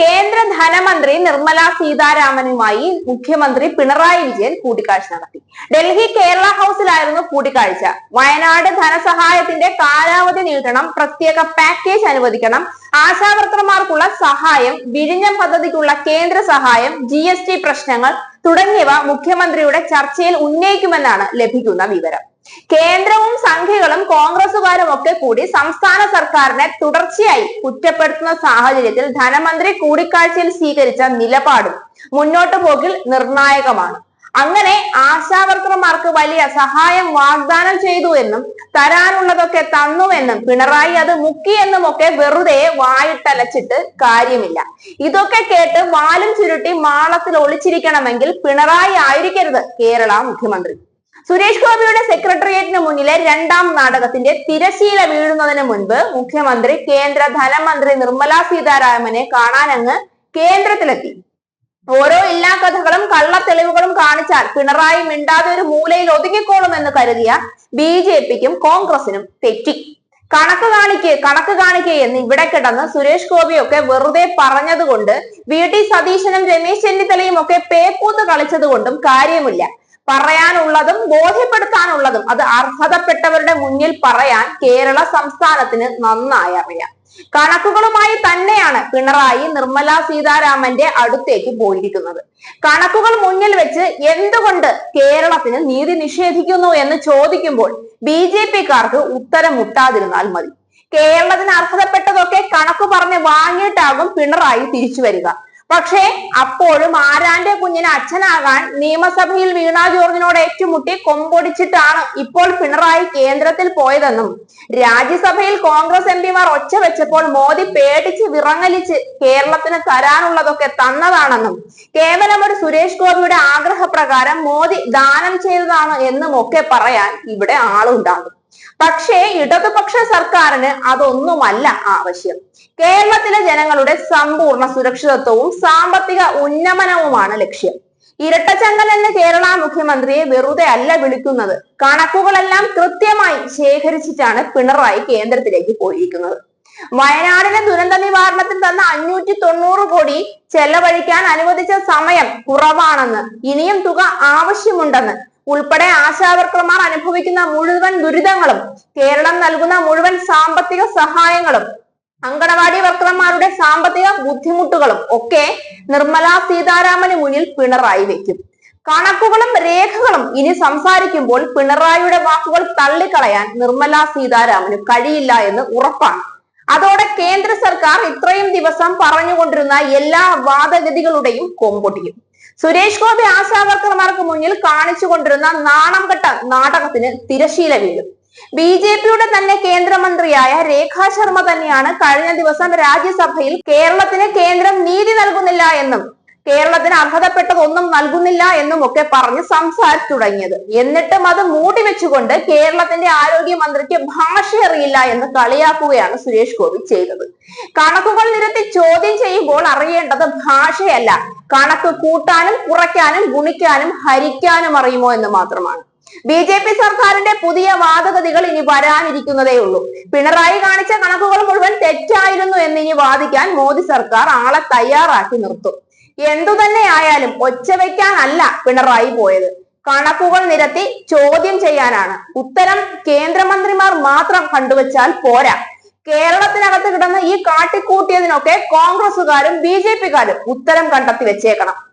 കേന്ദ്ര ധനമന്ത്രി നിർമ്മല സീതാരാമനുമായി മുഖ്യമന്ത്രി പിണറായി വിജയൻ കൂടിക്കാഴ്ച നടത്തി. ഡൽഹി കേരള ഹൗസിലായിരുന്നു കൂടിക്കാഴ്ച. വയനാട് ധനസഹായത്തിന്റെ കാലാവധി നീട്ടണം പ്രത്യേക പാക്കേജ് അനുവദിക്കണം ആശാവർക്കർമാർക്കുള്ള സഹായം വിഴിഞ്ഞം പദ്ധതിക്കുള്ള കേന്ദ്ര സഹായം ജി പ്രശ്നങ്ങൾ തുടങ്ങിയവ മുഖ്യമന്ത്രിയുടെ ചർച്ചയിൽ ഉന്നയിക്കുമെന്നാണ് ലഭിക്കുന്ന വിവരം. കേന്ദ്രവും സംഖ്യകളും കോൺഗ്രസുകാരും ഒക്കെ കൂടി സംസ്ഥാന സർക്കാരിനെ തുടർച്ചയായി കുറ്റപ്പെടുത്തുന്ന സാഹചര്യത്തിൽ ധനമന്ത്രി കൂടിക്കാഴ്ചയിൽ സ്വീകരിച്ച നിലപാടും മുന്നോട്ടു പോക്കിൽ നിർണായകമാണ്. അങ്ങനെ ആശാവർക്കർമാർക്ക് വലിയ സഹായം വാഗ്ദാനം ചെയ്തു എന്നും തരാനുള്ളതൊക്കെ തന്നുവെന്നും പിണറായി അത് മുക്കിയെന്നും ഒക്കെ വെറുതെ വായിട്ടലച്ചിട്ട് കാര്യമില്ല. ഇതൊക്കെ കേട്ട് വാലും ചുരുട്ടി മാളത്തിൽ ഒളിച്ചിരിക്കണമെങ്കിൽ പിണറായി ആയിരിക്കരുത് കേരള മുഖ്യമന്ത്രി. സുരേഷ് ഗോപിയുടെ സെക്രട്ടേറിയറ്റിന് മുന്നിലെ രണ്ടാം നാടകത്തിന്റെ തിരശീല വീഴുന്നതിന് മുൻപ് മുഖ്യമന്ത്രി കേന്ദ്ര ധനമന്ത്രി നിർമ്മല സീതാരാമനെ കാണാനങ്ങ് കേന്ദ്രത്തിലെത്തി. ഓരോ എല്ലാ കഥകളും കള്ള തെളിവുകളും കാണിച്ചാൽ പിണറായി മിണ്ടാതെ ഒരു മൂലയിൽ ഒതുങ്ങിക്കോളും എന്ന് കരുതിയ ബി ജെ പിക്കും കോൺഗ്രസിനും തെറ്റി. കണക്ക് കാണിക്ക് കണക്ക് കാണിക്ക് എന്ന് ഇവിടെ കിടന്ന് സുരേഷ് ഗോപിയൊക്കെ വെറുതെ പറഞ്ഞതുകൊണ്ട് വി ടി സതീശനും രമേശ് ചെന്നിത്തലയും ഒക്കെ പേക്കൂത്ത് കളിച്ചത് കൊണ്ടും കാര്യമില്ല. പറയാനുള്ളതും ബോധ്യപ്പെടുത്താനുള്ളതും. അത് അർഹതപ്പെട്ടവരുടെ മുന്നിൽ പറയാൻ കേരള സംസ്ഥാനത്തിന് നന്നായി അറിയാം. കണക്കുകളുമായി തന്നെയാണ് പിണറായി നിർമ്മല സീതാരാമന്റെ അടുത്തേക്ക് പോയിരിക്കുന്നത്. കണക്കുകൾ മുന്നിൽ വെച്ച് എന്തുകൊണ്ട് കേരളത്തിന് നീതി നിഷേധിക്കുന്നു എന്ന് ചോദിക്കുമ്പോൾ ബി ജെ പിക്കാർക്ക് ഉത്തരം മുട്ടാതിരുന്നാൽ മതി. കേരളത്തിന് അർഹതപ്പെട്ടതൊക്കെ കണക്ക് പറഞ്ഞ് വാങ്ങിയിട്ടാകും പിണറായി തിരിച്ചു വരിക. പക്ഷേ അപ്പോഴും ആരാന്റെ കുഞ്ഞിന് അച്ഛനാകാൻ നിയമസഭയിൽ വീണ ജോർജിനോട് ഏറ്റുമുട്ടി കൊമ്പൊടിച്ചിട്ടാണ് ഇപ്പോൾ പിണറായി കേന്ദ്രത്തിൽ പോയതെന്നും രാജ്യസഭയിൽ കോൺഗ്രസ് എം പിമാർ ഒച്ച വെച്ചപ്പോൾ മോദി പേടിച്ച് വിറങ്ങലിച്ച് കേരളത്തിന് തരാനുള്ളതൊക്കെ തന്നതാണെന്നും കേവലം ഒരു സുരേഷ് ഗോപിയുടെ ആഗ്രഹപ്രകാരം മോദി ദാനം ചെയ്തതാണ് എന്നും ഒക്കെ പറയാൻ ഇവിടെ ആളുണ്ടാകും. പക്ഷേ ഇടതുപക്ഷ സർക്കാരിന് അതൊന്നുമല്ല ആവശ്യം. കേരളത്തിലെ ജനങ്ങളുടെ സമ്പൂർണ സുരക്ഷിതത്വവും സാമ്പത്തിക ഉന്നമനവുമാണ് ലക്ഷ്യം. ഇരട്ടച്ചങ്കൽ എന്ന കേരള മുഖ്യമന്ത്രിയെ വെറുതെ അല്ല വിളിക്കുന്നത്. കണക്കുകളെല്ലാം കൃത്യമായി ശേഖരിച്ചിട്ടാണ് പിണറായി കേന്ദ്രത്തിലേക്ക് പോയിരിക്കുന്നത്. വയനാടിന് ദുരന്ത നിവാരണത്തിൽ തന്ന അഞ്ഞൂറ്റി തൊണ്ണൂറ് കോടി ചെലവഴിക്കാൻ അനുവദിച്ച സമയം കുറവാണെന്ന് ഇനിയും തുക ആവശ്യമുണ്ടെന്ന് ഉൾപ്പെടെ ആശാവർക്കർമാർ അനുഭവിക്കുന്ന മുഴുവൻ ദുരിതങ്ങളും കേരളം നൽകുന്ന മുഴുവൻ സാമ്പത്തിക സഹായങ്ങളും അങ്കണവാടി വർക്കർമാരുടെ സാമ്പത്തിക ബുദ്ധിമുട്ടുകളും ഒക്കെ നിർമ്മല സീതാരാമന് മുന്നിൽ പിണറായി വെക്കും. കണക്കുകളും രേഖകളും ഇനി സംസാരിക്കുമ്പോൾ പിണറായിയുടെ വാക്കുകൾ തള്ളിക്കളയാൻ നിർമ്മല സീതാരാമന് കഴിയില്ല എന്ന് ഉറപ്പാണ്. അതോടെ കേന്ദ്ര സർക്കാർ ഇത്രയും ദിവസം പറഞ്ഞുകൊണ്ടിരുന്ന എല്ലാ വാദഗതികളുടെയും കൊമ്പൊട്ടിയും സുരേഷ് ഗോപി ആശാവർക്കർമാർക്ക് മുന്നിൽ കാണിച്ചുകൊണ്ടിരുന്ന നാണം കെട്ട നാടകത്തിന് തിരശീല വീഴും. ബി ജെ പിയുടെ തന്നെ കേന്ദ്രമന്ത്രിയായ രേഖാ ശർമ്മ തന്നെയാണ് കഴിഞ്ഞ ദിവസം രാജ്യസഭയിൽ കേരളത്തിന് കേന്ദ്രം നീതി നൽകുന്നില്ല എന്നും കേരളത്തിന് അർഹതപ്പെട്ടതൊന്നും നൽകുന്നില്ല എന്നും ഒക്കെ പറഞ്ഞ് സംസാരിച്ചു തുടങ്ങിയത്. എന്നിട്ടും അത് മൂടി വെച്ചുകൊണ്ട് കേരളത്തിന്റെ ആരോഗ്യമന്ത്രിക്ക് ഭാഷ അറിയില്ല എന്ന് കളിയാക്കുകയാണ് സുരേഷ് ഗോപി ചെയ്തത്. കണക്കുകൾ നിരത്തി ചോദ്യം ചെയ്യുമ്പോൾ അറിയേണ്ടത് ഭാഷയല്ല. കണക്ക് കൂട്ടാനും കുറയ്ക്കാനും ഗുണിക്കാനും ഹരിക്കാനും അറിയുമോ എന്ന് മാത്രമാണ്. ബി ജെ പി സർക്കാരിന്റെ പുതിയ വാദഗതികൾ ഇനി വരാനിരിക്കുന്നതേ ഉള്ളൂ പിണറായി കാണിച്ച കണക്കുകൾ മുഴുവൻ തെറ്റായിരുന്നു എന്ന് ഇനി വാദിക്കാൻ മോദി സർക്കാർ ആളെ തയ്യാറാക്കി നിർത്തും. എന്തു തന്നെ ആയാലും ഒച്ച വെക്കാനല്ല പിണറായി പോയത്. കണക്കുകൾ നിരത്തി ചോദ്യം ചെയ്യാനാണ്. ഉത്തരം കേന്ദ്രമന്ത്രിമാർ മാത്രം കണ്ടുവച്ചാൽ പോരാ. കേരളത്തിനകത്ത് കിടന്ന് ഈ കാട്ടിക്കൂട്ടിയതിനൊക്കെ കോൺഗ്രസുകാരും ബി ജെ പിക്കാരും ഉത്തരം കണ്ടെത്തി വെച്ചേക്കണം.